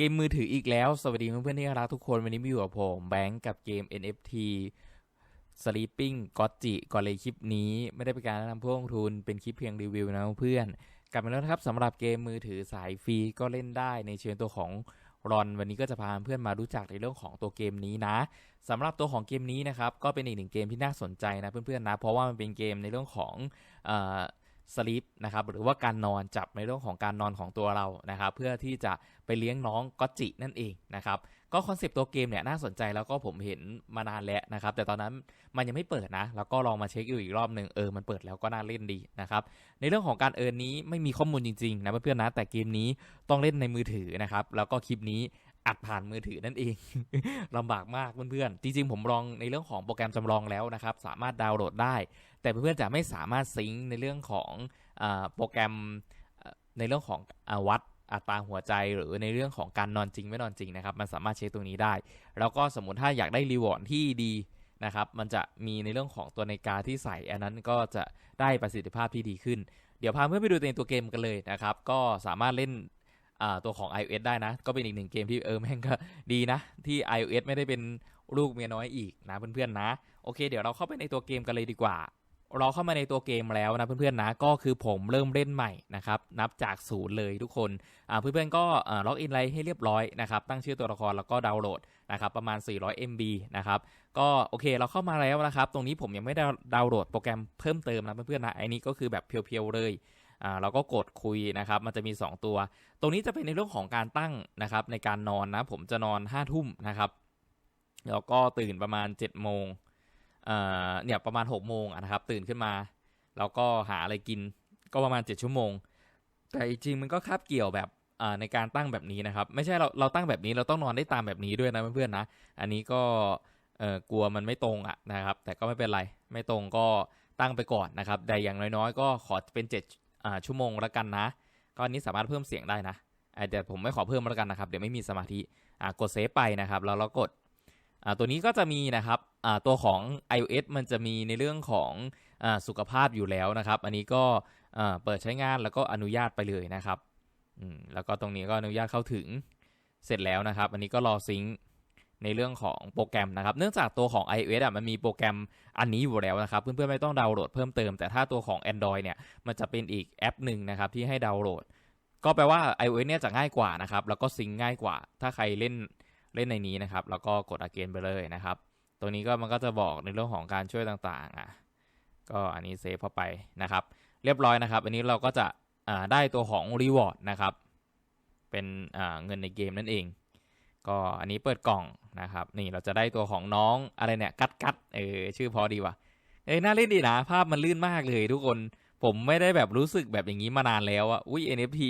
เกมมือถืออีกแล้ว สวัสดีเพื่อนๆที่รักทุกคน วันนี้มีอยู่กับผมแบงก์กับเกม NFT Sleeping g o t จิก่อนเลยคลิปนี้ไม่ได้เป็นการแนะนำผู้ลงทุนเป็นคลิปเพียงรีวิวนะเพื่อน กลับมาแล้วนะครับสำหรับเกมมือถือสายฟรีก็เล่นได้ในเชิงตัวของรอนวันนี้ก็จะพาเพื่อนมารู้จักในเรื่องของตัวเกมนี้นะสำหรับตัวของเกมนี้นะครับก็เป็นอีกหนึ่งเกมที่น่าสนใจนะเพื่อนๆนะเพราะว่ามันเป็นเกมในเรื่องของ สลีปนะครับหรือว่าการนอนจับในเรื่องของการนอนของตัวเรานะครับ เพื่อที่จะไปเลี้ยงน้องก็จินั่นเองนะครับก็คอนเซปต์ตัวเกมเนี่ยน่าสนใจแล้วก็ผมเห็นมานานแล้วนะครับ แต่ตอนนั้นมันยังไม่เปิดนะ แล้วก็ลองมาเช็คอยู่อีกรอบหนึ่งเออมันเปิดแล้วก็น่าเล่นดีนะครับ ในเรื่องของการเอินนี้ไม่มีข้อมูลจริงๆนะเพื่อนๆนะแต่เกมนี้ต้องเล่นในมือถือนะครับ แล้วก็คลิปนี้ อัดผ่านมือถือนั่นเอง ลำบากมากเพื่อนๆ จริงๆ ผมลองในเรื่องของโปรแกรมจำลองแล้วนะครับ สามารถดาวน์โหลดได้ แต่เพื่อนๆ จะไม่สามารถซิงในเรื่องของอโปรแกรมในเรื่องของอวัดอัตราหัวใจหรือในเรื่องของการนอนจริงไม่นอนจริงนะครับ มันสามารถเช็คตรงนี้ได้ แล้วก็สมมติถ้าอยากได้รีวอร์ดที่ดีนะครับ มันจะมีในเรื่องของตัวนาฬิกาที่ใส่ อันนั้นก็จะได้ประสิทธิภาพที่ดีขึ้น เดี๋ยวพาเพื่อนไปดูในตัวเกมกันเลยนะครับ ก็สามารถเล่น ตัวของ iOS ได้นะ ก็เป็นอีกหนึ่งเกมที่เออแม่งก็ดีนะ ที่ iOS ไม่ได้เป็นลูกเมียน้อยอีกนะเพื่อนๆนะ โอเค เดี๋ยวเราเข้าไปในตัวเกมกันเลยดีกว่า เราเข้ามาในตัวเกมแล้วนะเพื่อนๆนะ ก็คือผมเริ่มเล่นใหม่นะครับ นับจากศูนย์เลยทุกคนเพื่อนๆก็ล็อกอินไลน์ให้เรียบร้อยนะครับ ตั้งชื่อตัวละครแล้วก็ดาวน์โหลดนะครับประมาณ 400 MB นะครับก็โอเคเราเข้ามาแล้วนะครับ ตรงนี้ผมยังไม่ได้ดาวน์โหลดโปรแกรมเพิ่มเติมนะเพื่อนๆนะไอ้นี้ก็คือแบบเพียวๆเลย อ่าเราก็กดคุยนะครับ มันจะมี 2 ตัว ตรงนี้จะเป็นในเรื่องของการตั้งนะครับ ในการนอนนะ ผมจะนอน5ทุ่มนะครับแล้วก็ตื่นประมาณ7โมงเนี่ยประมาณ6กโมงนะครับ ตื่นขึ้นมาแล้วก็หาอะไรกินก็ประมาณ 7 ชั่วโมง แต่จริงมันก็คาบเกี่ยวแบบในการตั้งแบบนี้นะครับ ไม่ใช่เราเราตั้งแบบนี้เราต้องนอนได้ตามแบบนี้ด้วยนะเพื่อนๆนะ อันนี้ก็กลัวมันไม่ตรงอะนะครับ แต่ก็ไม่เป็นไร ไม่ตรงก็ตั้งไปก่อนนะครับ แต่อย่างน้อยๆ ก็ขอเป็น 7 ชั่วโมงล้วกันนะ ก็อันนี้สามารถเพิ่มเสียงได้นะแต่ผมไม่ขอเพิ่มล้วกันนะครับเดี๋ยวไม่มีสมาธิกดเซฟไปนะครับแล้วเรากดตัวนี้ก็จะมีนะครับตัวของ iOS มันจะมีในเรื่องของอสุขภาพอยู่แล้วนะครับ อันนี้ก็เปิดใช้งานแล้วก็อนุญาตไปเลยนะครับแล้วก็ตรงนี้ก็อนุญาตเข้าถึงเสร็จแล้วนะครับ อันนี้ก็รอซิงค์ ในเรื่องของโปรแกรมนะครับ เนื่องจากตัวของ iOS อะมันมีโปรแกรมอันนี้อยู่แล้วนะครับ เพื่อนๆไม่ต้องดาวน์โหลดเพิ่มเติม แต่ถ้าตัวของ Android เนี่ยมันจะเป็นอีกแอปหนึ่งนะครับที่ให้ดาวน์โหลด ก็แปลว่า iOS เนี่ยจะง่ายกว่านะครับแล้วก็ซิงง่ายกว่า ถ้าใครเล่นเล่นในนี้นะครับแล้วก็กด again ไปเลยนะครับ ตัวนี้ก็มันก็จะบอกในเรื่องของการช่วยต่างๆอะก็อันนี้เซฟเข้าไปนะครับ เรียบร้อยนะครับ อันนี้เราก็จะได้ตัวของรีวอร์ดนะครับเป็นเงินในเกมนั่นเอง ก็อันนี้เปิดกล่องนะครับ นี่เราจะได้ตัวของน้องอะไรเนี่ย กัดกัดเออชื่อพอดีว่ะเอ้ยน่าเล่นดีนะ ภาพมันลื่นมากเลยทุกคนผมไม่ได้แบบรู้สึกแบบอย่างนี้มานานแล้วอะอุ้ย NFT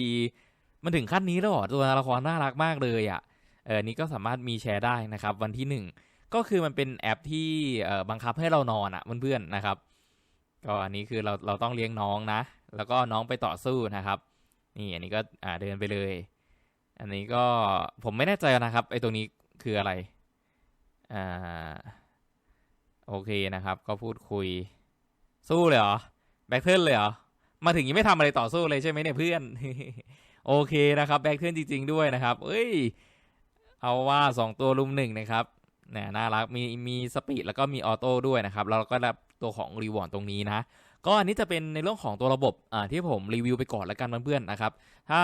มันถึงขั้นนี้แล้วหรอ ตัวละครน่ารักมากเลยอะเออนี้ก็สามารถมีแชร์ได้นะครับ วันที่หนึ่งก็คือมันเป็นแอปที่บังคับให้เรานอนอะเพื่อนๆนะครับ ก็อันนี้คือเราเราต้องเลี้ยงน้องนะ แล้วก็น้องไปต่อสู้นะครับ นี่อันนี้ก็อ่าเดินไปเลย อันนี้ก็ผมไม่แน่ใจนะครับไอ้ตรงนี้คืออะไร อ่า โอเคนะครับ ก็พูดคุย สู้เลยเหรอ แบ็คเทิร์นเลยเหรอ มาถึงยังไม่ทำอะไรต่อสู้เลยใช่ไหมเนี่ยเพื่อน โอเคนะครับแบ็คเทิร์นจริง ๆ ด้วยนะครับ เอ้ย เอาว่าสองตัวลุมหนึ่งนะครับน่น่ารัก มีมีสปีดแล้วก็มีออโต้ด้วยนะครับ แล้วเราก็ได้ตัวของรีวอร์ดตรงนี้นะ ก็อันนี้จะเป็นในเรื่องของตัวระบบอ่าที่ผมรีวิวไปก่อนล้วกันเพื่อนๆนะครับ ถ้า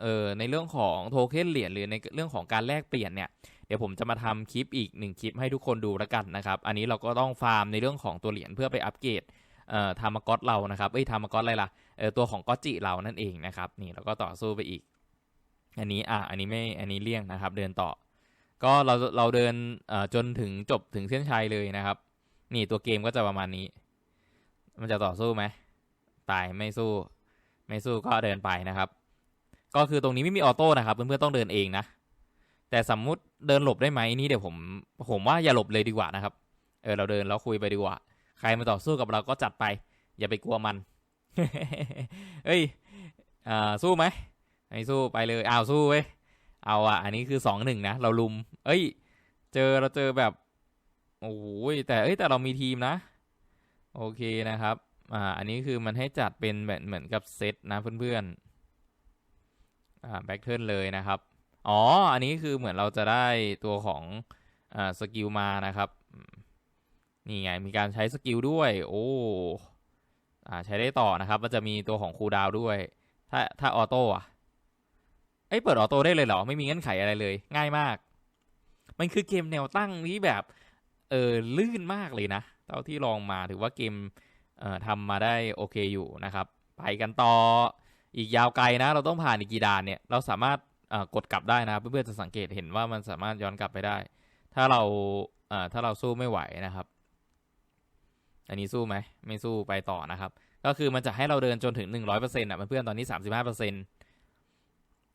เอ่อในเรื่องของโทเค็นเหรียญหรือในเรื่องของการแลกเปลี่ยนเนี่ยเดี๋ยวผมจะมาทำคลิปอีกหนึ่งคลิปให้ทุกคนดูล้วกันนะครับ อันนี้เราก็ต้องฟาร์มในเรื่องของตัวเหรียญเพื่อไปอัปเกรดเอ่อทามากอตเรานะครับเอ้ยทามากอตอะไรล่ะเออตัวของก็จิเรานั่นเองนะครับนี่เราก็ต่อสู้ไปอีก อันนี้อะอันนี้ไม่อันนี้เลี่ยงนะครับ เดินต่อ ก็เราเราเดินจนถึงจบถึงเส้นชัยเลยนะครับ นี่ตัวเกมก็จะประมาณนี้ มันจะต่อสู้ไหมตายไม่สู้ ไม่สู้ก็เดินไปนะครับ ก็คือตรงนี้ไม่มีออโต้นะครับเพื่อนๆต้องเดินเองนะแต่สมมุติเดินหลบได้ไหมนี่เดี๋ยวผมผมว่าอย่าหลบเลยดีกว่านะครับ เออเราเดินแล้วคุยไปดีกว่า ใครมาต่อสู้กับเราก็จัดไป อย่าไปกลัวมันเอ้ยอ่าสู้ไหมไม่สู้ไปเลยอ้าวสู้เว้ยเอาอะอันนี้คือสองหนึ่งนะเราลุม เอ้ย เจอเราเจอแบบโอ้ยแต่เอ้ยแต่เรามีทีมนะ โอเคนะครับ อ่า อันนี้คือมันให้จัดเป็นแบบเหมือนกับเซตนะเพื่อนๆ อ่า แบ็กเทิร์นเลยนะครับ อ๋อ อันนี้คือเหมือนเราจะได้ตัวของ อ่า สกิลมานะครับ นี่ไง มีการใช้สกิลด้วย โอ้ อ่า ใช้ได้ต่อนะครับ มันจะมีตัวของคูลดาวด้วย ถ้า ถ้าออโต้อะเอ้ยเปิดออโต้ได้เลยเหรอ ไม่มีเงื่อนไขอะไรเลย ง่ายมาก มันคือเกมแนวตั้งที่แบบ เออ ลื่นมากเลยนะ เท่าที่ลองมาถือว่าเกมเอ่อทำมาได้โอเคอยู่นะครับ ไปกันต่ออีกยาวไกลนะ เราต้องผ่านอีกกี่ด่านเนี่ย เราสามารถกดกลับได้นะ เพื่อนๆจะสังเกตเห็นว่ามันสามารถย้อนกลับไปได้ ถ้าเราเอ่อถ้าเราสู้ไม่ไหวนะครับ อันนี้สู้ไหมไม่สู้ไปต่อนะครับ ก็คือมันจะให้เราเดินจนถึงหนึ่งร้อยเปอร์เซ็นต์อะเพื่อนๆตอนนี้สามสิบห้าเปอร์เซ็นต์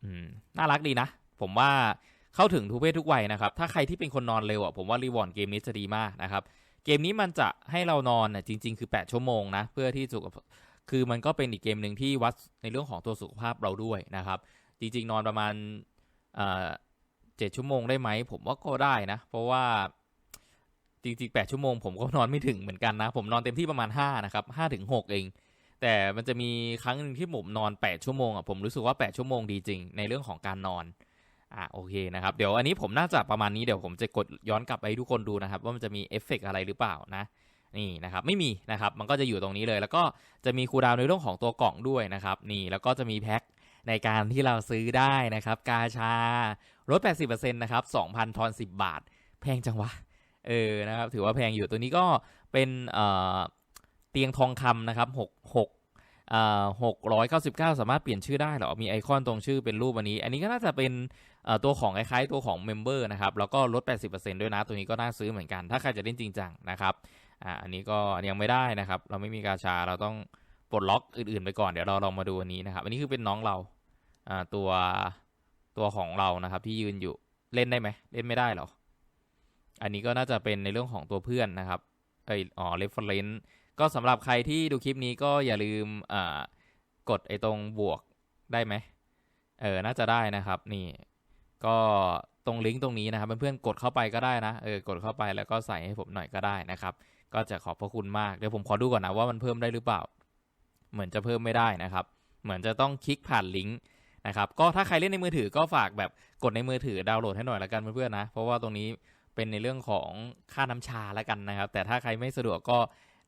อืมน่ารักดีนะ ผมว่าเข้าถึงทุกเพศทุกวัยนะครับ ถ้าใครที่เป็นคนนอนเร็วอะผมว่ารีวอร์ดเกมนี้จะดีมากนะครับ เกมนี้มันจะให้เรานอนน่ะจริง ๆ คือ 8 ชั่วโมงนะ เพื่อที่สุขภาพคือมันก็เป็นอีกเกมหนึ่งที่วัดในเรื่องของตัวสุขภาพเราด้วยนะครับ จริง ๆ นอนประมาณเจ็ดชั่วโมงได้ไหม ผมว่าก็ได้นะ เพราะว่าจริงๆ 8 ชั่วโมงผมก็นอนไม่ถึงเหมือนกันนะ ผมนอนเต็มที่ประมาณ 5 นะครับ5ถึง6เอง แต่มันจะมีครั้งหนึ่งที่ผมนอน 8 ชั่วโมงอะผมรู้สึกว่า 8 ชั่วโมงดีจริง ในเรื่องของการนอน อะโอเคนะครับ เดี๋ยวอันนี้ผมน่าจะประมาณนี้เดี๋ยวผมจะกดย้อนกลับไปทุกคนดูนะครับ ว่ามันจะมีเอฟเฟกต์อะไรหรือเปล่านะนี่นะครับไม่มีนะครับมันก็จะอยู่ตรงนี้เลย แล้วก็จะมีคูดาวในเรื่องของตัวกล่องด้วยนะครับนี่แล้วก็จะมีแพ็คในการที่เราซื้อได้นะครับ กาชาลด 80%นะครับ 2,000 ทอน 10 บาท แพงจังวะ เออนะครับ ถือว่าแพงอยู่ตัวนี้ก็เป็นเอ่อเตียงทองคำนะครับ6 6อ่า699สามารถเปลี่ยนชื่อได้หรอ มีไอคอนตรงชื่อเป็นรูปอันนี้ อันนี้ก็น่าจะเป็น ตัวของคล้ายๆตัวของเมมเบอร์นะครับแล้วก็ลด 80%ด้วยนะ ตัวนี้ก็น่าซื้อเหมือนกัน ถ้าใครจะเล่นจริงจังนะครับอ่าอันนี้ก็ยังไม่ได้นะครับ เราไม่มีกาชาเราต้องปลดล็อกอื่นๆไปก่อนเดี๋ยวเราลองมาดูอันนี้นะครับ อันนี้คือเป็นน้องเราอ่าตัวตัวของเรานะครับที่ยืนอยู่เล่นได้ไหมเล่นไม่ได้หรออันนี้ก็น่าจะเป็นในเรื่องของตัวเพื่อนนะครับเอยอ๋อ reference ก็สำหรับใครที่ดูคลิปนี้ก็อย่าลืมอ่ากดไอ้ตรงบวกได้ไหมเออน่าจะได้นะครับนี่ ก็ตรงลิงก์ตรงนี้นะครับเพื่อนๆกดเข้าไปก็ได้นะเออกดเข้าไปแล้วก็ใส่ให้ผมหน่อยก็ได้นะครับ ก็จะขอบพระคุณมากเดี๋ยวผมขอดูก่อนนะว่ามันเพิ่มได้หรือเปล่า เหมือนจะเพิ่มไม่ได้นะครับ เหมือนจะต้องคลิกผ่านลิงก์นะครับก็ถ้าใครเล่นในมือถือก็ฝากแบบกดในมือถือดาวน์โหลดให้หน่อยละกันเพื่อนๆนะ เพราะว่าตรงนี้เป็นในเรื่องของค่าน้ำชาละกันนะครับ แต่ถ้าใครไม่สะดวกก็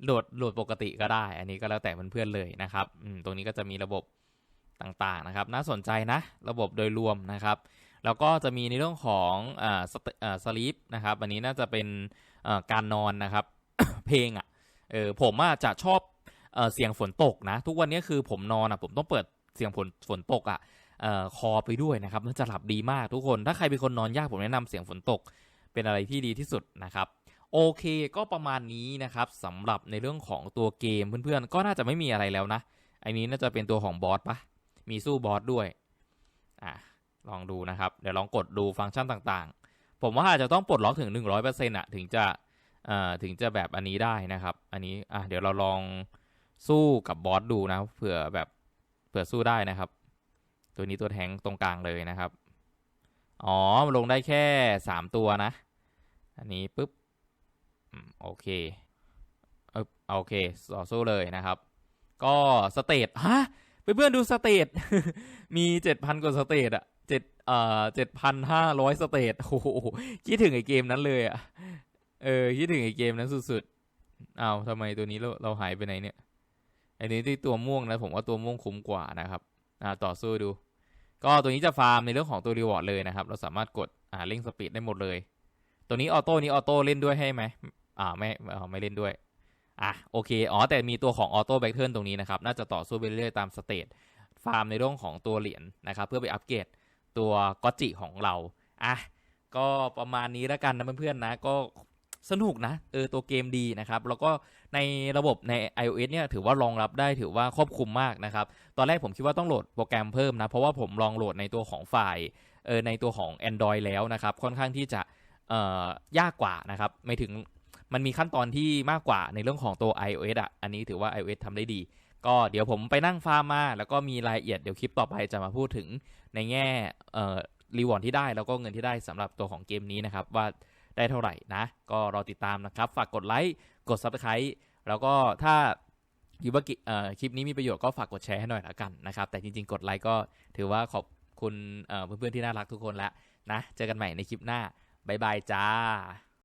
โหลดโหลดปกติก็ได้ อันนี้ก็แล้วแต่เพื่อนๆเลยนะครับอืมตรงนี้ก็จะมีระบบต่างๆนะครับ น่าสนใจนะระบบโดยรวมนะครับ แล้วก็จะมีในเรื่องของอ่าสอ่าสลีปนะครับอันนี้น่าจะเป็นอ่าการนอนนะครับ เพลงอะเออผมอะจะชอบเสียงฝนตกนะ ทุกวันนี้คือผมนอนอะผมต้องเปิดเสียงฝนฝนตกอะออคอไปด้วยนะครับมันจะหลับดีมากทุกคนถ้าใครเป็นคนนอนยากผมแนะนำเสียงฝนตกเป็นอะไรที่ดีที่สุดนะครับโอเคก็ประมาณนี้นะครับสำหรับในเรื่องของตัวเกมเพื่อนๆ ก็น่าจะไม่มีอะไรแล้วนะอันนี้น่าจะเป็นตัวของบอสปะมีสู้บอสด้วยอะ ลองดูนะครับ เดี๋ยวลองกดดูฟังก์ชันต่างๆ ผมว่าอาจจะต้องปลดล็อกถึง 100%อะถึงจะถึงจะแบบอันนี้ได้นะครับ อันนี้อะเดี๋ยวเราลองสู้กับบอสดูนะเผื่อแบบเผื่อสู้ได้นะครับ ตัวนี้ตัวแทงค์ตรงกลางเลยนะครับ อ๋อมันลงได้แค่สามตัวนะ อันนี้ปุ๊บโอเคเออโอเคต่อสู้เลยนะครับ ก็สเตตฮะเพื่อนๆดูสเตตมีเจ็ดพันกว่าสเตตอะ เจ็ดเอ่อเจ็ดพันห้าร้อยสเตตโอ้โหคิดถึงไอเกมนั้นเลยอะเออ คิดถึงไอเกมนั้นสุดๆเอาทำไมตัวนี้เราเราหายไปไหนเนี่ย อันนี้ที่ตัวม่วงนะ ผมว่าตัวม่วงคุ้มกว่านะครับ อ่า ต่อสู้ดู ก็ตัวนี้จะฟาร์มในเรื่องของตัวรีวอร์ดเลยนะครับ เราสามารถกด อ่าเร่งสปีดได้หมดเลย ตัวนี้ออโต้นี้ออโต้เล่นด้วยให้ไหม อ่า ไม่อ่าไม่เล่นด้วย อะ โอเค อ๋อ แต่มีตัวของออโต้แบ็กเทิร์นตรงนี้นะครับ น่าจะต่อสู้ไปเรื่อยๆตามสเตจฟาร์มในเรื่องของตัวเหรียญนะครับ เพื่อไปอัปเกรด ตัวก็จิของเราอะก็ประมาณนี้แล้วกันนะเพื่อนๆนะก็สนุกนะเออตัวเกมดีนะครับแล้วก็ในระบบใน iOS เนี่ยถือว่ารองรับได้ถือว่าครอบคลุมมากนะครับตอนแรกผมคิดว่าต้องโหลดโปรแกรมเพิ่มนะเพราะว่าผมลองโหลดในตัวของฝ่ายเออในตัวของ Android แล้วนะครับค่อนข้างที่จะเอ่อยากกว่านะครับไม่ถึงมันมีขั้นตอนที่มากกว่าในเรื่องของตัว iOS อะอันนี้ถือว่า iOS ทำได้ดี ก็เดี๋ยวผมไปนั่งฟาร์มมา แล้วก็มีรายละเอียดเดี๋ยวคลิปต่อไปจะมาพูดถึงในแง่เอ่อรีวอร์ดที่ได้แล้วก็เงินที่ได้สำหรับตัวของเกมนี้นะครับ ว่าได้เท่าไหร่นะ ก็รอติดตามนะครับ ฝากกดไลค์กด Subscribe แล้วก็ถ้าคิดว่ากิเอ่อคลิปนี้มีประโยชน์ก็ฝากกดแชร์ให้หน่อยละกันนะครับ แต่จริงๆ กดไลค์ก็ถือว่าขอบคุณเพื่อนๆที่น่ารักทุกคนแล้วนะ เจอกันใหม่ในคลิปหน้าบ๊ายบายจ้า